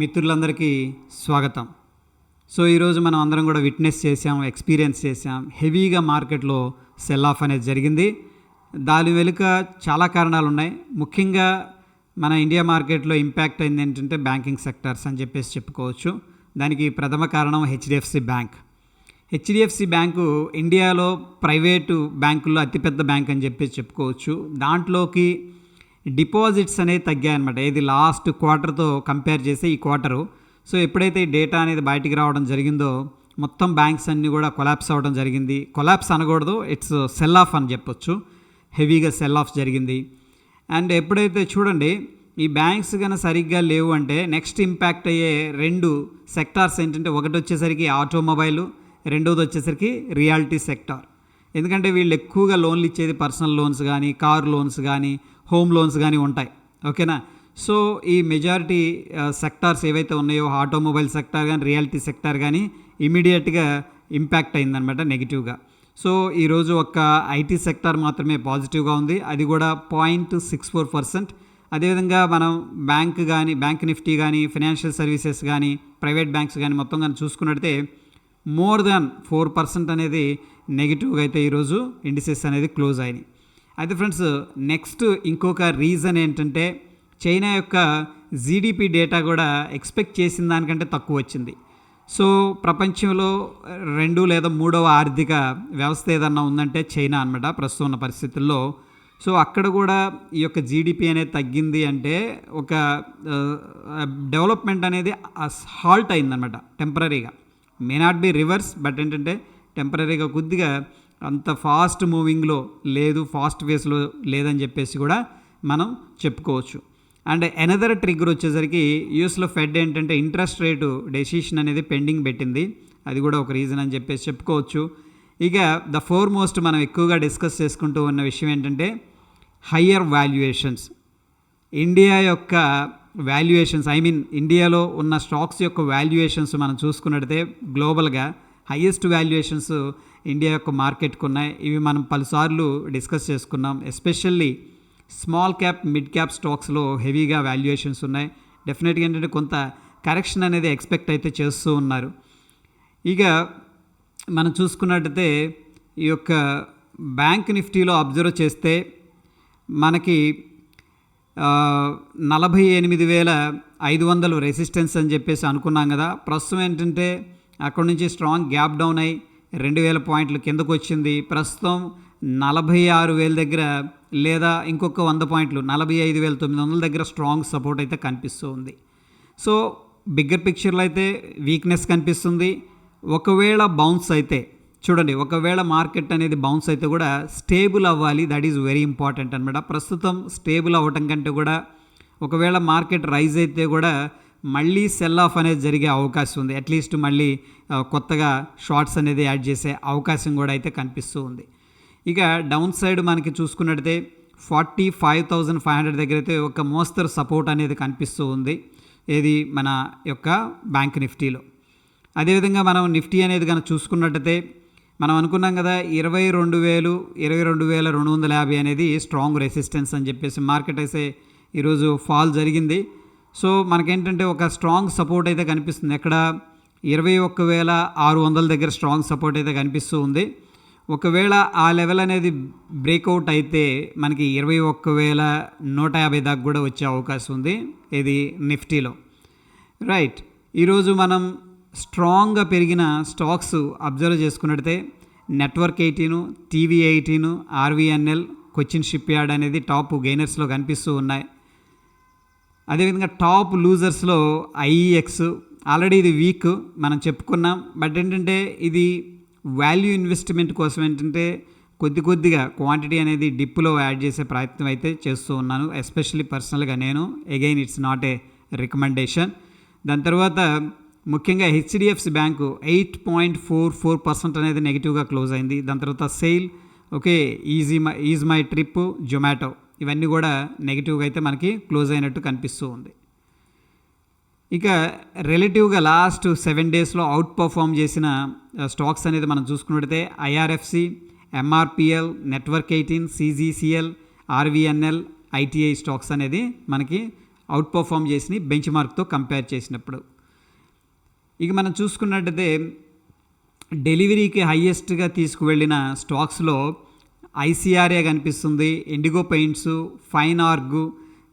మిత్రులందరికీ స్వాగతం. సో ఈరోజు మనం అందరం కూడా విట్నెస్ చేసాం ఎక్స్పీరియన్స్ చేసాం హెవీగా మార్కెట్లో సెల్ ఆఫ్ అనేది జరిగింది. దాని వెనుక చాలా కారణాలు ఉన్నాయి ముఖ్యంగా మన ఇండియా మార్కెట్లో ఇంపాక్ట్ అయింది ఏంటంటే బ్యాంకింగ్ సెక్టర్స్ అని చెప్పేసి చెప్పుకోవచ్చు. దానికి ప్రథమ కారణం హెచ్డిఎఫ్సి బ్యాంక్ హెచ్డిఎఫ్సి బ్యాంకు ఇండియాలో ప్రైవేటు బ్యాంకుల్లో అతిపెద్ద బ్యాంక్ అని చెప్పేసి చెప్పుకోవచ్చు. దాంట్లోకి డిపాజిట్స్ అనేవి తగ్గాయన్నమాట ఇది లాస్ట్ క్వార్టర్తో కంపేర్ చేస్తే ఈ క్వార్టరు సో ఎప్పుడైతే ఈ డేటా అనేది బయటికి రావడం జరిగిందో మొత్తం బ్యాంక్స్ అన్నీ కూడా కొలాప్స్ అవ్వడం జరిగింది. కొలాప్స్ అనకూడదు. ఇట్స్ సెల్ ఆఫ్ అని చెప్పొచ్చు. హెవీగా సెల్ ఆఫ్ జరిగింది. అండ్ ఎప్పుడైతే చూడండి ఈ బ్యాంక్స్ కనుక సరిగ్గా లేవు అంటే నెక్స్ట్ ఇంపాక్ట్ అయ్యే రెండు సెక్టార్స్ ఏంటంటే ఒకటి వచ్చేసరికి ఆటోమొబైల్ రెండోది వచ్చేసరికి రియాలిటీ సెక్టార్ ఎందుకంటే వీళ్ళు ఎక్కువగా లోన్లు ఇచ్చేది పర్సనల్ లోన్స్ కానీ కార్ లోన్స్ కానీ హోమ్ లోన్స్ కానీ ఉంటాయి. ఓకేనా? సో ఈ మెజారిటీ సెక్టార్స్ ఏవైతే ఉన్నాయో ఆటోమొబైల్ సెక్టార్ కానీ రియాలిటీ సెక్టార్ కానీ ఇమీడియట్గా ఇంపాక్ట్ అయిందనమాట నెగిటివ్గా. సో ఈరోజు ఒక్క ఐటీ సెక్టార్ మాత్రమే పాజిటివ్గా ఉంది. అది కూడా పాయింట్ సిక్స్ ఫోర్ పర్సెంట్. అదేవిధంగా మనం బ్యాంక్ కానీ బ్యాంక్ నిఫ్టీ కానీ ఫైనాన్షియల్ సర్వీసెస్ కానీ ప్రైవేట్ బ్యాంక్స్ కానీ మొత్తం కానీ చూసుకున్నట్టయితే మోర్ దాన్ ఫోర్ పర్సెంట్ అనేది నెగిటివ్గా అయితే ఈరోజు ఇండిసెస్ అనేది క్లోజ్ అయినాయి. అయితే ఫ్రెండ్స్ నెక్స్ట్ ఇంకొక రీజన్ ఏంటంటే చైనా యొక్క జీడిపి డేటా కూడా ఎక్స్పెక్ట్ చేసిన దానికంటే తక్కువ వచ్చింది. సో ప్రపంచంలో రెండు లేదా మూడవ ఆర్థిక వ్యవస్థ ఏదన్నా ఉందంటే చైనా అనమాట ప్రస్తుతం ఉన్న పరిస్థితుల్లో. సో అక్కడ కూడా ఈ యొక్క జీడిపి అనేది తగ్గింది అంటే ఒక డెవలప్మెంట్ అనేది హాల్ట్ అయిందనమాట టెంపరీగా may not be reverse but ఏంటంటే టెంపరీగా కొద్దిగా అంత ఫాస్ట్ మూవింగ్లో లేదు ఫాస్ట్ వేస్లో లేదని చెప్పేసి కూడా మనం చెప్పుకోవచ్చు. అండ్ ఎనదర్ ట్రిగ్గర్ వచ్చేసరికి యూఎస్లో ఫెడ్ ఏంటంటే ఇంట్రెస్ట్ రేటు డెసిషన్ అనేది పెండింగ్ పెట్టింది. అది కూడా ఒక రీజన్ అని చెప్పేసి చెప్పుకోవచ్చు. ఇక ద ఫోర్ మోస్ట్ మనం ఎక్కువగా డిస్కస్ చేసుకుంటూ ఉన్న విషయం ఏంటంటే హయ్యర్ వాల్యుయేషన్స్ ఇండియా యొక్క వాల్యుయేషన్స్ ఐ మీన్ ఇండియాలో ఉన్న స్టాక్స్ యొక్క వాల్యుయేషన్స్ మనం చూసుకున్నట్టయితే గ్లోబల్గా హయ్యెస్ట్ వాల్యుయేషన్స్ ఇండియా యొక్క మార్కెట్కి ఉన్నాయి. ఇవి మనం పలుసార్లు డిస్కస్ చేసుకున్నాం. Especially small cap mid cap స్టాక్స్లో హెవీగా వాల్యుయేషన్స్ ఉన్నాయి. డెఫినెట్గా ఏంటంటే కొంత కరెక్షన్ అనేది ఎక్స్పెక్ట్ అయితే చేస్తూ ఉన్నారు. ఇక మనం చూసుకున్నట్టయితే ఈ యొక్క బ్యాంక్ నిఫ్టీలో అబ్జర్వ్ చేస్తే మనకి నలభై ఎనిమిది వేల ఐదు వందలు రెసిస్టెన్స్ అని చెప్పేసి అనుకున్నాం కదా. ప్రస్తుతం ఏంటంటే అక్కడ నుంచి స్ట్రాంగ్ గ్యాప్ డౌన్ అయ్యి రెండు వేల పాయింట్లు కిందకు వచ్చింది ప్రస్తుతం నలభై ఆరు వేల దగ్గర లేదా ఇంకొక వంద పాయింట్లు నలభై ఐదు వేల తొమ్మిది వందల దగ్గర స్ట్రాంగ్ సపోర్ట్ అయితే కనిపిస్తూ ఉంది సో బిగ్గర్ పిక్చర్లో అయితే వీక్నెస్ కనిపిస్తుంది. ఒకవేళ బౌన్స్ అయితే చూడండి ఒకవేళ మార్కెట్ అనేది బౌన్స్ అయితే కూడా స్టేబుల్ అవ్వాలి. దట్ ఈజ్ వెరీ ఇంపార్టెంట్ అనమాట ప్రస్తుతం స్టేబుల్ అవ్వటం కంటే కూడా ఒకవేళ మార్కెట్ రైజ్ అయితే కూడా మళ్ళీ సెల్ ఆఫ్ అనేది జరిగే అవకాశం ఉంది. అట్లీస్ట్ మళ్ళీ కొత్తగా షార్ట్స్ అనేది యాడ్ చేసే అవకాశం కూడా అయితే కనిపిస్తూ ఉంది. ఇక డౌన్ సైడ్ మనకి చూసుకున్నట్టయితే forty five thousand five hundred దగ్గర అయితే ఒక మోస్తరు సపోర్ట్ అనేది కనిపిస్తూ ఉంది. ఏది మన యొక్క బ్యాంక్ నిఫ్టీలో. అదేవిధంగా మనం నిఫ్టీ అనేది కనుక చూసుకున్నట్టయితే మనం అనుకున్నాం కదా ఇరవై రెండు వేలు ఇరవై రెండు వేల రెండు వందల యాభై అనేది స్ట్రాంగ్ రెసిస్టెన్స్ అని చెప్పేసి మార్కెట్ అయితే ఈరోజు ఫాల్ జరిగింది. సో మనకేంటంటే ఒక స్ట్రాంగ్ సపోర్ట్ అయితే కనిపిస్తుంది. ఎక్కడ ఇరవై ఒక్క వేల ఆరు వందల దగ్గర స్ట్రాంగ్ సపోర్ట్ అయితే కనిపిస్తూ ఉంది. ఒకవేళ ఆ లెవెల్ అనేది బ్రేక్అవుట్ అయితే మనకి ఇరవై ఒక్క వేల నూట యాభై దాకా కూడా వచ్చే అవకాశం ఉంది ఇది నిఫ్టీలో. రైట్. ఈరోజు మనం స్ట్రాంగ్గా పెరిగిన stocks observe చేసుకున్నట్టే network eighteen TV eighteen RVNL Cochin shipyard అనేది టాప్ గెయినర్స్లో కనిపిస్తూ ఉన్నాయి. అదేవిధంగా టాప్ లూజర్స్లో ఐఈఎక్స్. ఆల్రెడీ ఇది వీక్ మనం చెప్పుకున్నాం. బట్ ఏంటంటే ఇది వాల్యూ ఇన్వెస్ట్మెంట్ కోసం ఏంటంటే కొద్ది కొద్దిగా క్వాంటిటీ అనేది డిప్లో యాడ్ చేసే ప్రయత్నం అయితే చేస్తూ ఉన్నాను ఎస్పెషల్లీ పర్సనల్గా నేను. Again it's not a recommendation దాని తర్వాత ముఖ్యంగా HDFC bank eight point four four percent అనేది నెగిటివ్గా క్లోజ్ అయింది. దాని తర్వాత SAIL okay easy my ease my trip Zomato. ఇవన్నీ కూడా నెగిటివ్గా అయితే మనకి క్లోజ్ అయినట్టు కనిపిస్తూ ఉంది. ఇక రిలేటివ్గా లాస్ట్ సెవెన్ డేస్లో అవుట్ పర్ఫామ్ చేసిన స్టాక్స్ అనేది మనం చూసుకున్నట్టయితే IRFC MRPL network eighteen CGCL RVNL ITI stocks అనేది మనకి అవుట్ పర్ఫామ్ చేసినాయి బెంచ్ మార్క్తో కంపేర్ చేసినప్పుడు. ఇక మనం చూసుకున్నట్టయితే డెలివరీకి హయ్యెస్ట్గా తీసుకువెళ్ళిన స్టాక్స్లో ఐసీఆర్ఏ కనిపిస్తుంది Indigo paints fine org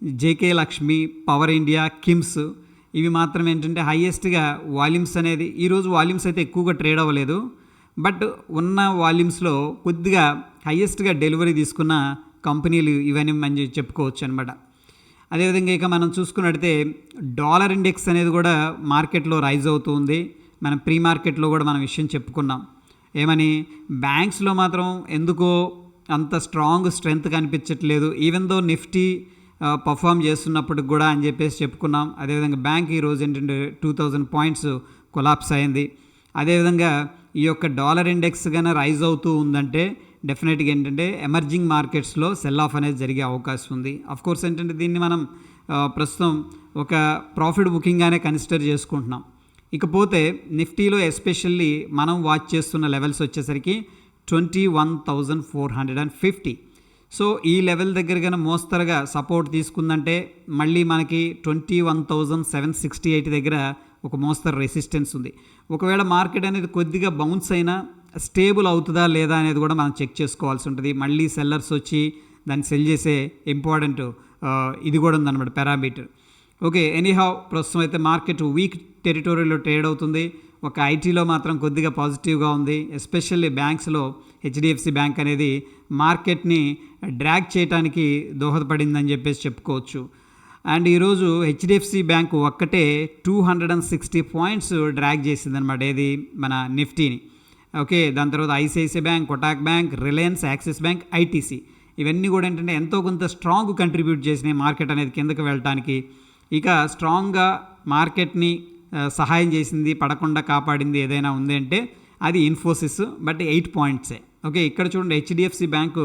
JK Lakshmi power India KIMS. ఇవి మాత్రం ఏంటంటే హయ్యెస్ట్గా వాల్యూమ్స్ అనేది ఈరోజు వాల్యూమ్స్ అయితే ఎక్కువగా ట్రేడ్ అవ్వలేదు. బట్ ఉన్న వాల్యూమ్స్లో కొద్దిగా హయ్యెస్ట్గా డెలివరీ తీసుకున్న కంపెనీలు ఇవన్నీ మంచి చెప్పుకోవచ్చు అనమాట అదేవిధంగా ఇక మనం చూసుకున్నట్టయితే డాలర్ ఇండెక్స్ అనేది కూడా మార్కెట్లో రైజ్ అవుతుంది మనం ప్రీ మార్కెట్లో కూడా మనం విషయం చెప్పుకున్నాం. ఏమని? బ్యాంక్స్లో మాత్రం ఎందుకో అంత స్ట్రాంగ్ స్ట్రెంగ్త్ కనిపించట్లేదు. ఈవెన్ దో నిఫ్టీ పర్ఫామ్ చేస్తున్నప్పటికి కూడా అని చెప్పేసి చెప్పుకున్నాం. అదేవిధంగా బ్యాంక్ ఈరోజు ఏంటంటే టూ థౌజండ్ పాయింట్స్ కొలాప్స్ అయింది. అదేవిధంగా ఈ యొక్క డాలర్ ఇండెక్స్ కానీ రైజ్ అవుతూ ఉందంటే డెఫినెట్గా ఏంటంటే ఎమర్జింగ్ మార్కెట్స్లో సెల్ ఆఫ్ అనేది జరిగే అవకాశం ఉంది. అఫ్ కోర్స్ ఏంటంటే దీన్ని మనం ప్రస్తుతం ఒక ప్రాఫిట్ బుకింగ్గానే కన్సిడర్ చేసుకుంటున్నాం. ఇకపోతే నిఫ్టీలో ఎస్పెషల్లీ మనం వాచ్ చేస్తున్న లెవెల్స్ వచ్చేసరికి twenty one thousand four hundred and fifty so ఈ లెవెల్ దగ్గర కన్నా మోస్తరుగా సపోర్ట్ తీసుకుందంటే మళ్ళీ మనకి twenty one thousand seven sixty eight దగ్గర ఒక మోస్తరు రెసిస్టెన్స్ ఉంది. ఒకవేళ మార్కెట్ అనేది కొద్దిగా బౌన్స్ అయినా స్టేబుల్ అవుతుందా లేదా అనేది కూడా మనం చెక్ చేసుకోవాల్సి ఉంటుంది. మళ్ళీ సెల్లర్స్ వచ్చి దాన్ని సెల్ చేసే ఇంపార్టెంట్ ఇది కూడా ఉందన్నమాట పారామీటర్ ఓకే ఎనీహౌ ప్రస్తుతం అయితే మార్కెట్ వీక్ టెరిటోరీలో ట్రేడ్ అవుతుంది. ఒక ఐటీలో మాత్రం కొద్దిగా పాజిటివ్గా ఉంది. ఎస్పెషల్లీ బ్యాంక్స్లో హెచ్డిఎఫ్సి బ్యాంక్ అనేది మార్కెట్ని డ్రాగ్ చేయడానికి దోహదపడిందని చెప్పేసి చెప్పుకోవచ్చు. అండ్ ఈరోజు హెచ్డిఎఫ్సి బ్యాంక్ ఒక్కటే two hundred and sixty points drag చేసిందనమాట ఏది? మన నిఫ్టీని. ఓకే దాని తర్వాత ICICI bank Kotak bank Reliance Axis bank ITC. ఇవన్నీ కూడా ఏంటంటే ఎంతో కొంత స్ట్రాంగ్ కంట్రిబ్యూట్ చేసినాయి మార్కెట్ అనేది కిందకి వెళ్ళటానికి. ఇక స్ట్రాంగ్గా మార్కెట్ని సహాయం చేసింది పడకుండా కాపాడింది ఏదైనా ఉంది అంటే అది ఇన్ఫోసిస్ బట్ ఎయిట్ పాయింట్సే. ఓకే ఇక్కడ చూడండి HDFC bank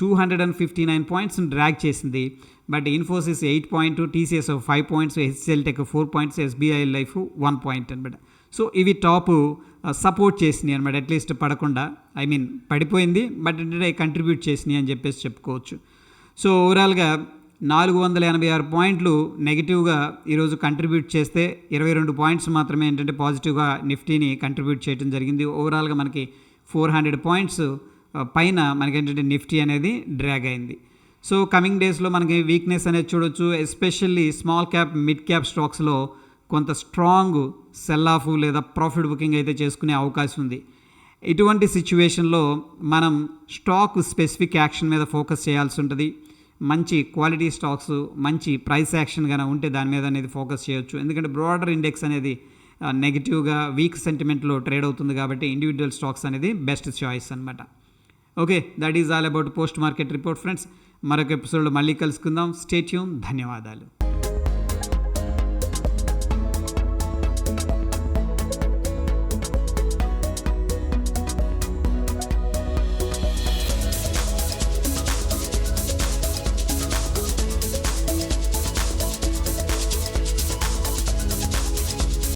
two hundred and fifty nine points drag చేసింది. But Infosys eight point TCS five points HCL tech four points SBI life one point అనమాట సో ఇవి టాప్ సపోర్ట్ చేసినాయి అనమాట అట్లీస్ట్ పడకుండా. I mean పడిపోయింది but అంటే contribute చేసినాయి అని చెప్పేసి చెప్పుకోవచ్చు. సో ఓవరాల్గా నాలుగు వందల ఎనభై ఆరు పాయింట్లు నెగిటివ్గా ఈరోజు కంట్రిబ్యూట్ చేస్తే ఇరవై రెండు పాయింట్స్ మాత్రమే ఏంటంటే పాజిటివ్గా నిఫ్టీని కంట్రిబ్యూట్ చేయడం జరిగింది. ఓవరాల్గా మనకి ఫోర్ హండ్రెడ్ పాయింట్స్ పైన మనకి ఏంటంటే నిఫ్టీ అనేది డ్రాగ్ అయింది. సో కమింగ్ డేస్లో మనకి వీక్నెస్ అనేది చూడొచ్చు. Especially small cap mid cap స్టాక్స్లో కొంత స్ట్రాంగ్ సెల్ ఆఫ్ లేదా ప్రాఫిట్ బుకింగ్ అయితే చేసుకునే అవకాశం ఉంది. ఇటువంటి సిచ్యువేషన్లో మనం స్టాక్ స్పెసిఫిక్ యాక్షన్ మీద ఫోకస్ చేయాల్సి ఉంటుంది. మంచి క్వాలిటీ స్టాక్స్ మంచి ప్రైస్ యాక్షన్ కానీ ఉంటే దాని మీద అనేది ఫోకస్ చేయొచ్చు. ఎందుకంటే బ్రాడర్ ఇండెక్స్ అనేది నెగిటివ్గా వీక్ సెంటిమెంట్లో ట్రేడ్ అవుతుంది కాబట్టి ఇండివిజువల్ స్టాక్స్ అనేది బెస్ట్ చాయిస్ అనమాట okay that is all about post market report friends మరొక ఎపిసోడ్లో మళ్ళీ కలుసుకుందాం. స్టేట్యూన్ ధన్యవాదాలు.